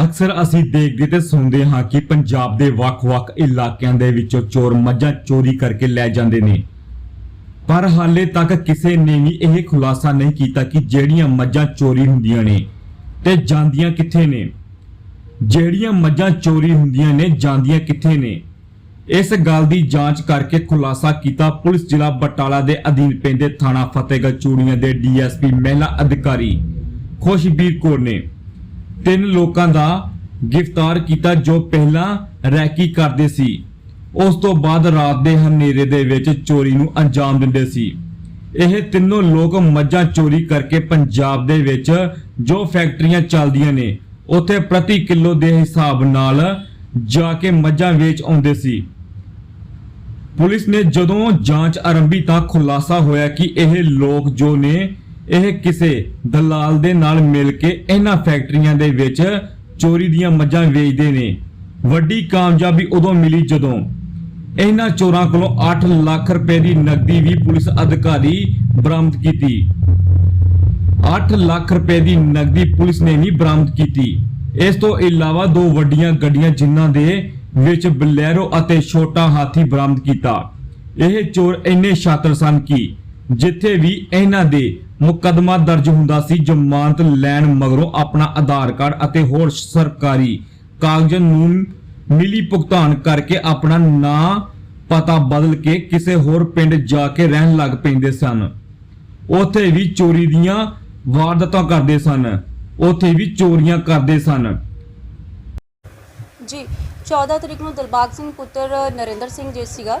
ਅਕਸਰ ਅਸੀਂ ਦੇਖਦੇ ਤੇ ਸੁਣਦੇ ਹਾਂ ਕਿ ਪੰਜਾਬ ਦੇ ਵੱਖ-ਵੱਖ ਇਲਾਕਿਆਂ ਦੇ ਵਿੱਚੋਂ ਚੋਰ ਮੱਝਾਂ ਚੋਰੀ ਕਰਕੇ ਲੈ ਜਾਂਦੇ ਨੇ। ਪਰ ਹਾਲੇ ਤੱਕ ਕਿਸੇ ਨੇ ਵੀ ਇਹ ਖੁਲਾਸਾ ਨਹੀਂ ਕੀਤਾ ਕਿ ਜਿਹੜੀਆਂ ਮੱਝਾਂ ਚੋਰੀ ਹੁੰਦੀਆਂ ਨੇ ਤੇ ਜਾਂਦੀਆਂ ਕਿੱਥੇ ਨੇ। ਜਿਹੜੀਆਂ ਮੱਝਾਂ ਚੋਰੀ ਹੁੰਦੀਆਂ ਨੇ, ਜਾਂਦੀਆਂ ਕਿੱਥੇ ਨੇ। ਇਸ ਗੱਲ ਦੀ ਜਾਂਚ ਕਰਕੇ ਖੁਲਾਸਾ ਕੀਤਾ ਪੁਲਿਸ ਜ਼ਿਲ੍ਹਾ ਬਟਾਲਾ ਦੇ ਅਧੀਨ ਪੈਂਦੇ ਥਾਣਾ ਫਤਿਹਗੜ੍ਹ ਚੂੜੀਆਂ ਦੇ ਡੀਐਸਪੀ ਮਹਿਲਾ ਅਧਿਕਾਰੀ ਖੁਸ਼ਬੀਰ ਕੌਰ ਨੇ। ਤਿੰਨ ਲੋਕਾਂ ਦਾ ਗ੍ਰਿਫਤਾਰ ਕੀਤਾ ਜੋ ਪਹਿਲਾਂ ਰੈਕੀ ਕਰਦੇ ਸੀ। ਉਸ ਤੋਂ ਬਾਅਦ ਰਾਤ ਦੇ ਹਨੇਰੇ ਦੇ ਵਿੱਚ ਚੋਰੀ ਨੂੰ ਅੰਜਾਮ ਦਿੰਦੇ ਸੀ। ਇਹ ਤਿੰਨੋਂ ਲੋਕ ਮੱਝਾਂ ਚੋਰੀ ਕਰਕੇ ਪੰਜਾਬ ਦੇ ਵਿੱਚ ਜੋ ਫੈਕਟਰੀਆਂ ਚੱਲਦੀਆਂ ਨੇ, ਉੱਥੇ ਪ੍ਰਤੀ ਕਿਲੋ ਦੇ ਹਿਸਾਬ ਨਾਲ ਜਾ ਕੇ ਮੱਝਾਂ ਵੇਚ ਆਉਂਦੇ ਸੀ। ਪੁਲਿਸ ਨੇ ਜਦੋਂ ਜਾਂਚ ਆਰੰਭੀ ਤਾਂ ਖੁਲਾਸਾ ਹੋਇਆ ਕਿ ਇਹ ਲੋਕ ਜੋ ਨੇ ਇਹ ਕਿਸੇ ਦਲਾਲ ਦੇ ਨਾਲ ਮਿਲ ਕੇ ਇਹਨਾਂ ਫੈਕਟਰੀਆਂ ਦੇ ਵਿੱਚ ਚੋਰੀ ਦੀਆਂ ਮੱਝਾਂ ਵੇਚਦੇ ਨੇ। ਵੱਡੀ ਕਾਮਯਾਬੀ ਉਦੋਂ ਮਿਲੀ ਜਦੋਂ ਇਹਨਾਂ ਚੋਰਾਂ ਕੋਲੋਂ 8 ਲੱਖ ਰੁਪਏ ਦੀ ਨਕਦੀ ਵੀ ਪੁਲਿਸ ਅਧਿਕਾਰੀ ਬਰਾਮਦ ਕੀਤੀ। 8 ਲੱਖ ਰੁਪਏ ਦੀ ਨਕਦੀ ਪੁਲਿਸ ਨੇ ਵੀ ਬਰਾਮਦ ਕੀਤੀ। ਇਸ ਤੋਂ ਇਲਾਵਾ ਦੋ ਵੱਡੀਆਂ ਗੱਡੀਆਂ ਜਿਨ੍ਹਾਂ ਦੇ ਵਿੱਚ ਬਲੈਰੋ ਅਤੇ ਛੋਟਾ ਹਾਥੀ ਬਰਾਮਦ ਕੀਤਾ। ਇਹ ਚੋਰ ਇੰਨੇ ਸ਼ਾਤਰ ਸਨ ਕਿ ਜਿੱਥੇ ਵੀ ਇਹਨਾਂ ਦੇ ਮੁਕੱਦਮਾ ਦਰਜ ਹੁੰਦਾ ਸੀ ਜ਼ਮਾਨਤ ਲੈਣ ਮਗਰੋਂ ਆਪਣਾ ਆਧਾਰ ਕਾਰਡ ਅਤੇ ਹੋਰ ਸਰਕਾਰੀ ਕਾਗਜ਼ਾਂ ਨੂੰ ਮਿਲੀ ਭੁਗਤਾਨ ਕਰਕੇ ਆਪਣਾ ਨਾਂ ਪਤਾ ਬਦਲ ਕੇ ਕਿਸੇ ਹੋਰ ਪਿੰਡ ਜਾ ਕੇ ਰਹਿਣ ਲੱਗ ਪੈਂਦੇ ਸਨ। ਉੱਥੇ ਵੀ ਚੋਰੀ ਦੀਆਂ ਵਾਰਦਾਤਾਂ ਕਰਦੇ ਸਨ। ਉੱਥੇ ਵੀ ਚੋਰੀਆਂ ਕਰਦੇ ਸਨ। ਜੀ 14 ਤਰੀਕ ਨੂੰ ਦਿਲਬਾਗ ਸਿੰਘ ਪੁੱਤਰ ਨਰਿੰਦਰ ਸਿੰਘ ਜੀ ਸੀਗਾ।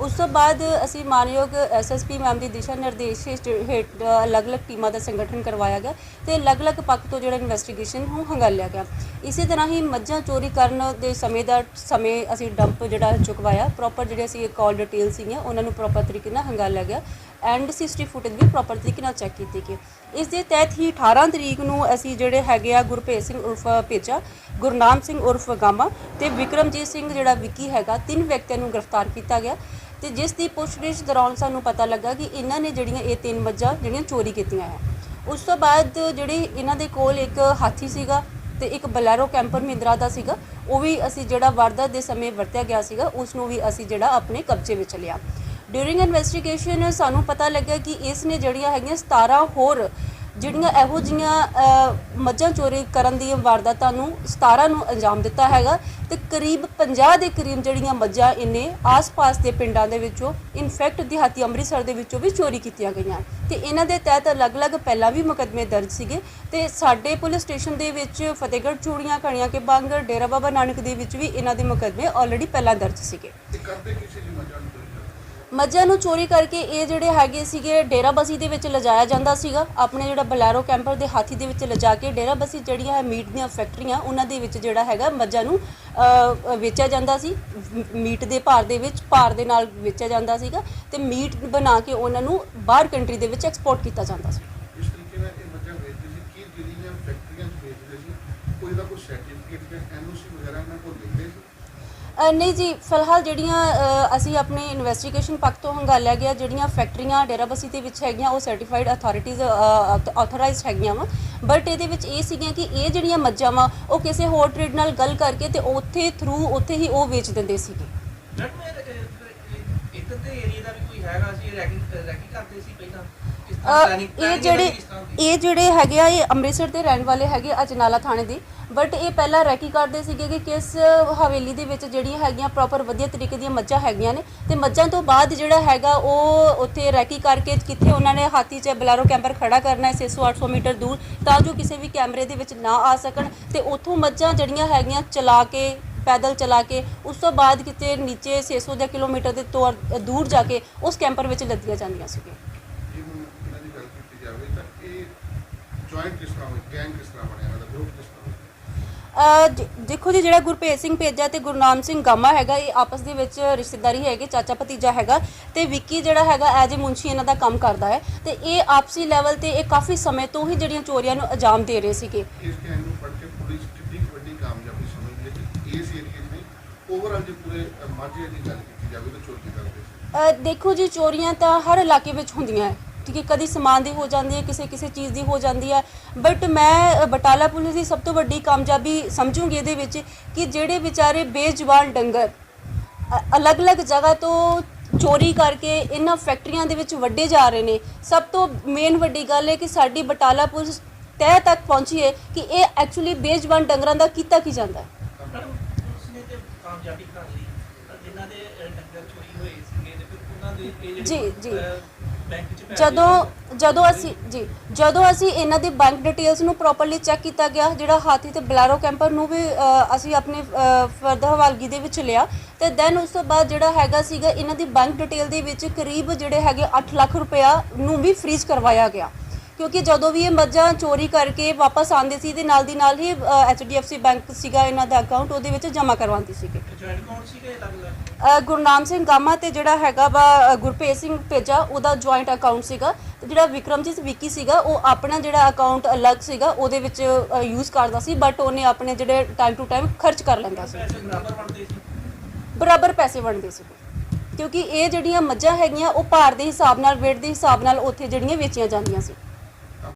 ਉਸ ਤੋਂ ਬਾਅਦ ਅਸੀਂ ਮਾਨਯੋਗ ਐਸਐਸਪੀ ਮੈਮ ਦੀ ਦਿਸ਼ਾ ਨਿਰਦੇਸ਼ ਹੇਠ ਅਲੱਗ-ਅਲੱਗ ਟੀਮਾਂ ਦਾ ਸੰਗਠਨ ਕਰਵਾਇਆ ਗਿਆ ਤੇ ਅਲੱਗ-ਅਲੱਗ ਪੱਖ ਤੋਂ ਜਿਹੜਾ ਇਨਵੈਸਟੀਗੇਸ਼ਨ ਨੂੰ ਹੰਗਾਲਿਆ ਗਿਆ। ਇਸੇ ਤਰ੍ਹਾਂ ਹੀ ਮੱਝਾਂ ਚੋਰੀ ਕਰਨ ਦੇ ਸਮੇਂ ਦਾ ਸਮੇਂ ਅਸੀਂ ਡੰਪ ਜਿਹੜਾ ਚੁਕਵਾਇਆ ਪ੍ਰੋਪਰ ਜਿਹੜੇ ਅਸੀਂ ਕਾਲ ਡਿਟੇਲ ਸੀਗੀਆਂ, ਉਹਨਾਂ ਨੂੰ ਪ੍ਰੋਪਰ ਤਰੀਕੇ ਨਾਲ ਹੰਗਾਲਿਆ ਗਿਆ ਐਂਡ ਸਿਸਟਰੀ ਫੁਟੇਜ ਵੀ ਪ੍ਰੋਪਰ ਤਰੀਕੇ ਨਾਲ ਚੈੱਕ ਕੀਤੀ ਗਈ। ਇਸ ਦੇ ਤਹਿਤ ਹੀ 18 ਤਰੀਕ ਨੂੰ ਅਸੀਂ ਜਿਹੜੇ ਹੈਗੇ ਆ ਗੁਰਭੇਜ ਸਿੰਘ ਉਰਫ ਪੇਚਾ ਗੁਰਨਾਮ ਸਿੰਘ ਉਰਫ ਗਾਮਾ ਤੇ ਵਿਕਰਮਜੀਤ ਸਿੰਘ ਜਿਹੜਾ ਵਿੱਕੀ ਹੈਗਾ, ਤਿੰਨ ਵਿਅਕਤੀਆਂ ਨੂੰ ਗ੍ਰਿਫਤਾਰ ਕੀਤਾ ਗਿਆ। ਤੇ ਜਿਸ ਦੀ ਪੁੱਛਗਿੱਛ ਦੌਰਾਨ ਸਾਨੂੰ ਪਤਾ ਲੱਗਾ ਕਿ ਇਹਨਾਂ ਨੇ ਜਿਹੜੀਆਂ ਇਹ ਤਿੰਨ ਮੱਝਾਂ ਜਿਹੜੀਆਂ ਚੋਰੀ ਕੀਤੀਆਂ ਹੈ। ਉਸ ਤੋਂ ਬਾਅਦ ਜਿਹੜੀ ਇਹਨਾਂ ਦੇ ਕੋਲ ਇੱਕ ਹਾਥੀ ਸੀਗਾ ਤੇ ਇੱਕ ਬਲੈਰੋ ਕੈਂਪਰ ਮਹਿੰਦਰਾ ਦਾ ਸੀਗਾ, ਉਹ ਵੀ ਅਸੀਂ ਜਿਹੜਾ ਵਾਰਦਾਤ ਦੇ ਸਮੇਂ ਵਰਤਿਆ ਗਿਆ ਸੀਗਾ, ਉਸ ਨੂੰ ਵੀ ਅਸੀਂ ਜਿਹੜਾ ਆਪਣੇ ਕਬਜ਼ੇ ਵਿੱਚ ਲਿਆ। ਡਿਊਰਿੰਗ ਇਨਵੈਸਟੀਗੇਸ਼ਨ ਸਾਨੂੰ ਪਤਾ ਲੱਗਾ ਕਿ ਇਸ ਨੇ ਜਿਹੜੀਆਂ ਹੈਗੀਆਂ 17 ਹੋਰ ਜਿਹੜੀਆਂ ਇਹੋ ਜੀਆਂ ਮੱਝਾਂ ਚੋਰੀ ਕਰਨ ਦੀਆਂ ਵਾਰਦਾਤਾਂ ਨੂੰ 17 ਨੂੰ ਅੰਜਾਮ ਦਿੱਤਾ ਹੈਗਾ ਤੇ ਕਰੀਬ 50 ਦੇ ਕਰੀਬ ਜਿਹੜੀਆਂ ਮੱਝਾਂ ਇਹਨੇ ਆਸ-ਪਾਸ ਦੇ ਪਿੰਡਾਂ ਦੇ ਵਿੱਚੋਂ ਇਨਫੈਕਟ ਦਿਹਾਤੀ ਅੰਮ੍ਰਿਤਸਰ ਦੇ ਵਿੱਚੋਂ ਵੀ ਚੋਰੀ ਕੀਤੀਆਂ ਗਈਆਂ। ਤੇ ਇਹਨਾਂ ਦੇ ਤਹਿਤ ਅਲੱਗ-ਅਲੱਗ ਪਹਿਲਾਂ ਵੀ ਮੁਕੱਦਮੇ ਦਰਜ ਸੀਗੇ। ਤੇ ਸਾਡੇ ਪੁਲਿਸ ਸਟੇਸ਼ਨ ਦੇ ਵਿੱਚ ਫਤਿਹਗੜ੍ਹ, ਚੂੜੀਆਂ ਕਣੀਆਂ ਕੇ ਬੰਗ ਡੇਰਾ ਬਾਬਾ ਨਾਨਕ ਦੇ ਵਿੱਚ ਵੀ ਇਹਨਾਂ ਦੇ ਮੁਕੱਦਮੇ ਆਲਰੇਡੀ ਪਹਿਲਾਂ ਦਰਜ ਸੀਗੇ। ਤੇ ਕਰਦੇ ਕਿਸੇ ਦੀ ਮੱਝਾਂ ਨੂੰ? ਮੱਝਾਂ ਨੂੰ ਚੋਰੀ ਕਰਕੇ ਇਹ ਜਿਹੜੇ ਹੈਗੇ ਸੀਗੇ ਡੇਰਾਬੱਸੀ ਦੇ ਵਿੱਚ ਲਿਜਾਇਆ ਜਾਂਦਾ ਸੀਗਾ। ਆਪਣੇ ਜਿਹੜਾ ਬਲੈਰੋ ਕੈਂਪਰ ਦੇ ਹਾਥੀ ਦੇ ਵਿੱਚ ਲਿਜਾ ਕੇ ਡੇਰਾਬੱਸੀ ਜਿਹੜੀਆਂ ਹੈ ਮੀਟ ਦੀਆਂ ਫੈਕਟਰੀਆਂ, ਉਹਨਾਂ ਦੇ ਵਿੱਚ ਜਿਹੜਾ ਹੈਗਾ ਮੱਝਾਂ ਨੂੰ ਵੇਚਿਆ ਜਾਂਦਾ ਸੀ। ਮੀਟ ਦੇ ਭਾਰ ਦੇ ਵਿੱਚ, ਭਾਰ ਦੇ ਨਾਲ ਵੇਚਿਆ ਜਾਂਦਾ ਸੀਗਾ ਤੇ ਮੀਟ ਬਣਾ ਕੇ ਉਹਨਾਂ ਨੂੰ ਬਾਹਰ ਕੰਟਰੀ ਦੇ ਵਿੱਚ ਐਕਸਪੋਰਟ ਕੀਤਾ ਜਾਂਦਾ ਸੀ। ਇਸ ਤਰੀਕੇ ਨਾਲ ਇਹ ਮੱਝਾਂ ਵੇਚਦੇ ਸੀ। ਕੀ ਜਿਹੜੀਆਂ ਫੈਕਟਰੀਆਂ 'ਚ ਵੇਚਦੇ ਸੀ, ਕੋਈ ਦਾ ਕੋਈ ਸਰਟੀਫਿਕੇਟ ਜਾਂ ਐਨਓਸੀ ਵਗੈਰਾ ਇਹਨਾਂ ਕੋਲ ਦਿੰਦੇ ਸੀ? ਅ, ਨਹੀਂ ਜੀ ਫਿਲਹਾਲ ਜਿਹੜੀਆਂ ਅ, ਅਸੀਂ ਆਪਣੇ ਇਨਵੈਸਟੀਗੇਸ਼ਨ ਪੱਖ ਤੋਂ ਹੰਗਾਲਿਆ ਗਿਆ ਜਿਹੜੀਆਂ ਫੈਕਟਰੀਆਂ ਡੇਰਾਬੱਸੀ ਦੇ ਵਿੱਚ ਹੈਗੀਆਂ ਉਹ ਸਰਟੀਫਾਈਡ ਅਥਾਰਟੀਜ਼ ਆਥੋਰਾਈਜ਼ਡ ਹੈਗੀਆਂ ਵਾ। ਬਟ ਇਹਦੇ ਵਿੱਚ ਇਹ ਸੀਗੀਆਂ ਕਿ ਇਹ ਜਿਹੜੀਆਂ ਮੱਝਾਂ ਵਾ ਉਹ ਕਿਸੇ ਹੋਰ ਟ੍ਰੇਡ ਨਾਲ ਗੱਲ ਕਰਕੇ ਤੇ ਉੱਥੇ ਥਰੂ ਉੱਥੇ ਹੀ ਉਹ ਵੇਚ ਦਿੰਦੇ ਸੀਗੇ। ਮੈਡਮ ਇਹ ਇੱਧਰ ਦੇ ਏਰੀਆ ਦਾ ਵੀ ਕੋਈ ਹੈਗਾ ਸੀ ਰੈਕਿੰਗ ਰੈਕਿੰਗ ਕਰਦੇ ਸੀ ਪਹਿਲਾਂ? ਇਸ ਤਰ੍ਹਾਂ ਅ, planning- ਇਹ planning ਜਿਹੜੇ ਇਹਨਾਂ ਦੀ ਕਿਸ ਤਰ੍ਹਾਂ? ਹੁੰਦੀ? ਇਹ ਜਿਹੜੇ ਹੈਗੇ ਆ, ਇਹ ਅੰਮ੍ਰਿਤਸਰ ਦੇ ਰਹਿਣ ਵਾਲੇ ਹੈਗੇ ਅਜਨਾਲਾ ਥਾਣੇ ਦੇ। ਬਟ ਇਹ ਪਹਿਲਾਂ ਰੈਕੀ ਕਰਦੇ ਸੀਗੇ ਕਿ ਕਿਸ ਹਵੇਲੀ ਦੇ ਵਿੱਚ ਜਿਹੜੀਆਂ ਹੈਗੀਆਂ ਪ੍ਰੋਪਰ ਵਧੀਆ ਤਰੀਕੇ ਦੀਆਂ ਮੱਝਾਂ ਹੈਗੀਆਂ ਨੇ। ਤੇ ਮੱਝਾਂ ਤੋਂ ਬਾਅਦ ਜਿਹੜਾ ਹੈਗਾ, ਉਹ ਉੱਥੇ ਰੈਕੀ ਕਰਕੇ ਕਿੱਥੇ ਉਹਨਾਂ ਨੇ ਹਾਥੀ 'ਚ ਬਲਾਰੋ ਕੈਂਪਰ ਖੜਾ ਕਰਨਾ ਹੈ 600 800 ਮੀਟਰ ਦੂਰ, ਤਾਂ ਜੋ ਕਿਸੇ ਵੀ ਕੈਮਰੇ ਦੇ ਵਿੱਚ ਨਾ ਆ ਸਕਣ। ਤੇ ਉੱਥੋਂ ਮੱਝਾਂ ਜਿਹੜੀਆਂ ਹੈਗੀਆਂ ਚਲਾ ਕੇ, ਪੈਦਲ ਚਲਾ ਕੇ, ਉਸ ਤੋਂ ਬਾਅਦ ਕਿਤੇ ਨੀਚੇ 600 ਜਾਂ ਕਿਲੋਮੀਟਰ ਦੇ ਤੌਰ, ਦੂਰ ਜਾ ਕੇ ਉਸ ਕੈਂਪਰ ਵਿੱਚ ਲੱਦੀਆਂ ਜਾਂਦੀਆਂ ਸੀਗੀਆਂ ਜੇ ਹੁਣ ਇਹਨਾਂ ਦੀ ਗੱਲ ਕੀਤੀ ਜਾਵੇ ਤਾਂ ਇਹ ਜੁਆਇੰਟ ਕਿਸ ਤਰ੍ਹਾਂ ਹੋਈ? ਗੈਂਗ ਕਿਸ ਤਰ੍ਹਾਂ ਬਣਿਆ? ਇਹਨਾਂ ਦਾ ਗਰੁੱਪ ਕਿਸ ਤਰ੍ਹਾਂ ਹੋਇਆ? ਅਹ ਜ- ਦੇਖੋ ਜੀ ਜਿਹੜਾ ਗੁਰਭੇਜ ਸਿੰਘ ਭੇਜਾ ਤੇ ਗੁਰਨਾਮ ਸਿੰਘ ਗਾਮਾ ਹੈਗਾ ਇਹ ਆਪਸ ਦੇ ਵਿੱਚ ਰਿਸ਼ਤੇਦਾਰੀ ਹੈਗੇ ਚਾਚਾ ਭਤੀਜਾ ਹੈਗਾ ਤੇ ਵਿੱਕੀ ਜਿਹੜਾ ਹੈਗਾ ਐਜ ਏ ਮੁੰਸ਼ੀ ਇਹਨਾਂ ਦਾ ਕੰਮ ਕਰਦਾ ਹੈ ਤੇ ਇਹ ਆਪਸੀ ਲੈਵਲ ਤੇ ਇਹ ਕਾਫੀ ਸਮੇਂ ਤੋਂ ਹੀ ਜਿਹੜੀਆਂ ਚੋਰੀਆਂ ਨੂੰ ਅੰਜਾਮ ਦੇ ਰਹੇ ਸੀਗੇ। ਇਸ ਕਹਾਣੀ ਨੂੰ ਪੜ੍ਹ ਕੇ ਪੁਲਿਸ ਕਿੰਨੀ ਕੁ ਵੱਡੀ ਕਾਮਯਾਬੀ ਸਮਝਦੀ ਹੈ ਕਿ ਇਸ ਏਰੀਏ 'ਚ ਨਹੀਂ ਓਵਰਆਲ ਜੇ ਪੂਰੇ ਅ, ਮਾਝੇ ਦੀ ਗੱਲ ਕੀਤੀ ਜਾਵੇ ਤਾਂ ਚੋਰੀ ਕਰਦੇ ਸੀ। ਅਹ ਦੇਖੋ ਜੀ ਚੋਰੀਆਂ ਤਾਂ ਹਰ ਇਲਾਕੇ ਵਿੱਚ ਹੁੰਦੀਆਂ ਹੈ। ਠੀਕ ਹੈ ਕਦੀ ਸਮਾਨ ਦੀ ਹੋ ਜਾਂਦੀ ਹੈ ਕਿਸੇ ਕਿਸੇ ਚੀਜ਼ ਦੀ ਹੋ ਜਾਂਦੀ ਹੈ। ਬਟ ਮੈਂ ਬਟਾਲਾ ਪੁਲਿਸ ਦੀ ਸਭ ਤੋਂ ਵੱਡੀ ਕਾਮਯਾਬੀ ਸਮਝੂੰਗੀ ਇਹਦੇ ਵਿੱਚ ਕਿ ਜਿਹੜੇ ਵਿਚਾਰੇ ਬੇਜਵਾਨ ਡੰਗਰ ਅਲੱਗ-ਅਲੱਗ ਜਗ੍ਹਾ ਤੋਂ ਚੋਰੀ ਕਰਕੇ ਇਹਨਾਂ ਫੈਕਟਰੀਆਂ ਦੇ ਵਿੱਚ ਵੱਡੇ ਜਾ ਰਹੇ ਨੇ। ਸਭ ਤੋਂ ਮੇਨ ਵੱਡੀ ਗੱਲ ਹੈ ਕਿ ਸਾਡੀ ਬਟਾਲਾ ਪੁਲਿਸ ਤਹਿ ਤੱਕ ਪਹੁੰਚੀ ਹੈ ਕਿ ਇਹ ਐਕਚੁਅਲੀ ਬੇਜਵਾਨ ਡੰਗਰਾਂ ਦਾ ਕੀਤਾ ਕੀ ਜਾਂਦਾ ਹੈ। ਜੀ, ਜੀ। ਜਦੋਂ ਜਦੋਂ ਅਸੀਂ ਜੀ ਜਦੋਂ ਅਸੀਂ ਇਹਨਾਂ ਦੀ ਬੈਂਕ ਡਿਟੇਲਸ ਨੂੰ ਪ੍ਰੋਪਰਲੀ ਚੈੱਕ ਕੀਤਾ ਗਿਆ ਜਿਹੜਾ ਹਾਥੀ ਤੇ ਬਲੈਰੋ ਕੈਂਪਰ ਨੂੰ ਵੀ ਅ, ਅਸੀਂ ਆਪਣੇ ਫਰਦਰ ਹਵਾਲਗੀ ਦੇ ਵਿੱਚ ਲਿਆ ਤੇ ਦੈਨ ਉਸ ਤੋਂ ਬਾਅਦ ਜਿਹੜਾ ਹੈਗਾ ਸੀਗਾ ਇਹਨਾਂ ਦੀ ਬੈਂਕ ਡਿਟੇਲ ਦੇ ਵਿੱਚ ਕਰੀਬ ਜਿਹੜੇ ਹੈਗੇ 8 ਲੱਖ ਰੁਪਇਆ ਨੂੰ ਵੀ ਫ੍ਰੀਜ਼ ਕਰਵਾਇਆ ਗਿਆ। ਕਿਉਂਕਿ ਜਦੋਂ ਵੀ ਇਹ ਮੱਝਾਂ ਚੋਰੀ ਕਰਕੇ ਵਾਪਸ ਆਉਂਦੇ ਸੀ ਤੇ ਨਾਲ ਦੀ ਨਾਲ ਹੀ HDFC ਬੈਂਕ ਸੀਗਾ ਇਹਨਾਂ ਦਾ ਅਕਾਊਂਟ ਉਹਦੇ ਵਿੱਚ ਜਮ੍ਹਾਂ ਕਰਵਾਉਂਦੇ ਸੀਗੇ। ਜੁਆਇੰਟ ਅਕਾਊਂਟ ਸੀਗੇ ਗੁਰਨਾਮ ਸਿੰਘ ਗਾਮਾ ਤੇ ਜਿਹੜਾ ਹੈਗਾ ਵਾ ਗੁਰਪ੍ਰੀਤ ਸਿੰਘ ਭੇਜਾ ਉਹਦਾ ਜੁਆਇੰਟ ਅਕਾਊਂਟ ਸੀਗਾ। ਤੇ ਜਿਹੜਾ ਵਿਕਰਮਜੀਤ ਵਿੱਕੀ ਸੀਗਾ ਉਹ ਆਪਣਾ ਜਿਹੜਾ ਅਕਾਊਂਟ ਅਲੱਗ ਸੀਗਾ ਉਹਦੇ ਵਿੱਚ ਯੂਜ਼ ਕਰਦਾ ਸੀ ਬਟ ਉਹਨੇ ਆਪਣੇ ਜਿਹੜੇ ਟਾਈਮ ਟੂ ਟਾਈਮ ਖਰਚ ਕਰ ਲੈਂਦਾ ਸੀ। ਪੈਸੇ ਬਰਾਬਰ ਬਣਦੇ ਸੀ? ਬਰਾਬਰ ਪੈਸੇ ਵੰਡਦੇ ਸੀ। ਕਿਉਂਕਿ ਇਹ ਜਿਹੜੀਆਂ ਮੱਝਾਂ ਹੈਗੀਆਂ ਉਹ ਭਾਰ ਦੇ ਹਿਸਾਬ ਨਾਲ weight ਦੇ ਹਿਸਾਬ ਨਾਲ ਉੱਥੇ ਜਿਹੜੀਆਂ ਵੇਚੀਆਂ ਜਾਂਦੀਆਂ ਸੀ।